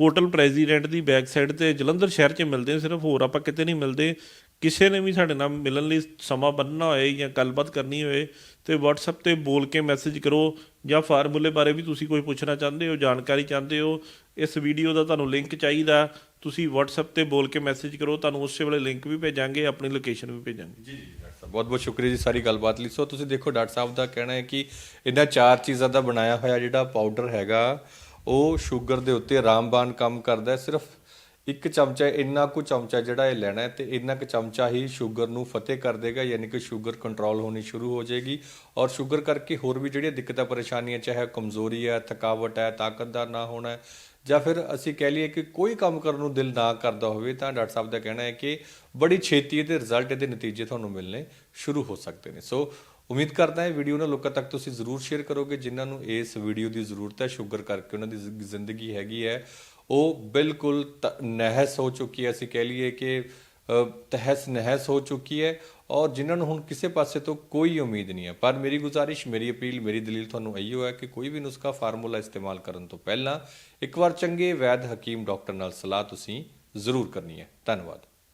Speaker 2: hotel president ਦੀ ਬੈਕ ਸਾਈਡ ਤੇ ਜਲੰਧਰ ਸ਼ਹਿਰ 'ਚ ਮਿਲਦੇ ਹਾਂ, ਸਿਰਫ ਹੋਰ ਆਪਾਂ ਕਿਤੇ ਨਹੀਂ ਮਿਲਦੇ। ਕਿਸੇ ਨੇ ਵੀ ਸਾਡੇ ਨਾਲ ਮਿਲਣ ਲਈ ਸਮਾਂ ਬੰਨਣਾ ਹੋਏ ਜਾਂ ਗੱਲਬਾਤ ਕਰਨੀ ਹੋਏ ਤੇ WhatsApp ਤੇ ਬੋਲ ਕੇ ਮੈਸੇਜ ਕਰੋ ਜਾਂ ਫਾਰਮੂਲੇ ਬਾਰੇ ਵੀ ਤੁਸੀਂ ਕੋਈ ਪੁੱਛਣਾ ਚਾਹੁੰਦੇ ਹੋ, ਜਾਣਕਾਰੀ ਚਾਹੁੰਦੇ ਹੋ, ਇਸ ਵੀਡੀਓ ਦਾ ਤੁਹਾਨੂੰ ਲਿੰਕ ਚਾਹੀਦਾ। ਤੁਸੀਂ WhatsApp ਤੇ ਬੋਲ ਕੇ ਮੈਸੇਜ ਕਰੋ, ਤੁਹਾਨੂੰ ਉਸੇ ਵੇਲੇ ਲਿੰਕ ਵੀ ਭੇਜਾਂਗੇ, ਆਪਣੀ ਲੋਕੇਸ਼ਨ ਵੀ ਭੇਜਾਂਗੇ।
Speaker 1: ਜੀ ਡਾਕਟਰ ਸਾਹਿਬ ਬਹੁਤ ਬਹੁਤ ਸ਼ੁਕਰੀਆ ਜੀ ਸਾਰੀ ਗੱਲਬਾਤ ਲਈ। ਸੋ ਤੁਸੀਂ ਦੇਖੋ ਡਾਕਟਰ ਸਾਹਿਬ ਦਾ ਕਹਿਣਾ ਹੈ ਕਿ ਇਹਨਾਂ ਚਾਰ ਚੀਜ਼ਾਂ ਦਾ ਬਣਾਇਆ ਹੋਇਆ ਜਿਹੜਾ ਪਾਊਡਰ ਹੈਗਾ, ਉਹ ਸ਼ੂਗਰ ਦੇ ਉੱਤੇ ਰਾਮਬਾਨ ਕੰਮ ਕਰਦਾ ਹੈ, ਸਿਰਫ ਇੱਕ ਚਮਚਾ, ਇੰਨਾ ਕੁ ਚਮਚਾ ਜਿਹੜਾ ਇਹ ਲੈਣਾ ਹੈ ਤੇ ਇੰਨਾ ਕੁ ਚਮਚਾ ਹੀ ਸ਼ੂਗਰ ਨੂੰ ਫਤਿਹ ਕਰ ਦੇਗਾ, ਯਾਨੀ ਕਿ ਸ਼ੂਗਰ ਕੰਟਰੋਲ ਹੋਣੀ ਸ਼ੁਰੂ ਹੋ ਜਾਏਗੀ। ਔਰ ਸ਼ੂਗਰ ਕਰਕੇ ਹੋਰ ਵੀ ਜਿਹੜੀਆਂ ਦਿੱਕਤਾਂ, ਪਰੇਸ਼ਾਨੀਆਂ, ਚਾਹੇ ਕਮਜ਼ੋਰੀ ਹੈ, ਥਕਾਵਟ ਹੈ ਤਾਕਤ ਦਾ ਨਾ ਹੋਣਾ ਹੈ, ਜਾਂ ਫਿਰ ਅਸੀਂ ਕਹਿ ਲਈਏ ਕਿ ਕੋਈ ਕੰਮ ਕਰਨ ਨੂੰ ਦਿਲ ਨਾ ਕਰਦਾ ਹੋਵੇ, ਤਾਂ ਡਾਕਟਰ ਸਾਹਿਬ ਦਾ ਕਹਿਣਾ ਹੈ ਕਿ ਬੜੀ ਛੇਤੀ ਇਹਦੇ ਰਿਜ਼ਲਟ ਇਹਦੇ ਨਤੀਜੇ ਤੁਹਾਨੂੰ ਮਿਲਣੇ ਸ਼ੁਰੂ ਹੋ ਸਕਦੇ ਨੇ। ਸੋ ਉਮੀਦ ਕਰਦਾ ਹਾਂ ਵੀਡੀਓ ਨੂੰ ਲੋਕਾਂ ਤੱਕ ਤੁਸੀਂ ਜ਼ਰੂਰ ਸ਼ੇਅਰ ਕਰੋਗੇ, ਜਿਨ੍ਹਾਂ ਨੂੰ ਇਸ ਵੀਡੀਓ ਦੀ ਜ਼ਰੂਰਤ ਹੈ, ਸ਼ੂਗਰ ਕਰਕੇ ਉਹਨਾਂ ਦੀ ਜ਼ਿ- ਜ਼ਿੰਦਗੀ ਹੈਗੀ ਹੈ। ਉਹ ਬਿਲਕੁਲ ਤ- ਨਹਿਸ ਹੋ ਚੁੱਕੀ ਹੈ, ਅਸੀਂ ਕਹਿ ਲਈਏ ਕਿ ਤਹਿਸ ਨਹਿਸ ਹੋ ਚੁੱਕੀ ਹੈ ਔਰ ਜਿਨ੍ਹਾਂ ਨੂੰ ਹੁਣ ਕਿਸੇ ਪਾਸੇ ਤੋਂ ਕੋਈ ਉਮੀਦ ਨਹੀਂ ਹੈ। ਪਰ ਮੇਰੀ ਗੁਜ਼ਾਰਿਸ਼, ਮੇਰੀ ਅਪੀਲ, ਮੇਰੀ ਦਲੀਲ ਤੁਹਾਨੂੰ ਇਹੀ ਹੈ ਕਿ ਕੋਈ ਵੀ ਨੁਸਖਾ ਫਾਰਮੂਲਾ ਇਸਤੇਮਾਲ ਕਰਨ ਤੋਂ ਪਹਿਲਾਂ ਇੱਕ ਵਾਰ ਚੰਗੇ ਵੈਦ ਹਕੀਮ ਡਾਕਟਰ ਨਾਲ ਸਲਾਹ ਤੁਸੀਂ ਜ਼ਰੂਰ ਕਰਨੀ ਹੈ। ਧੰਨਵਾਦ।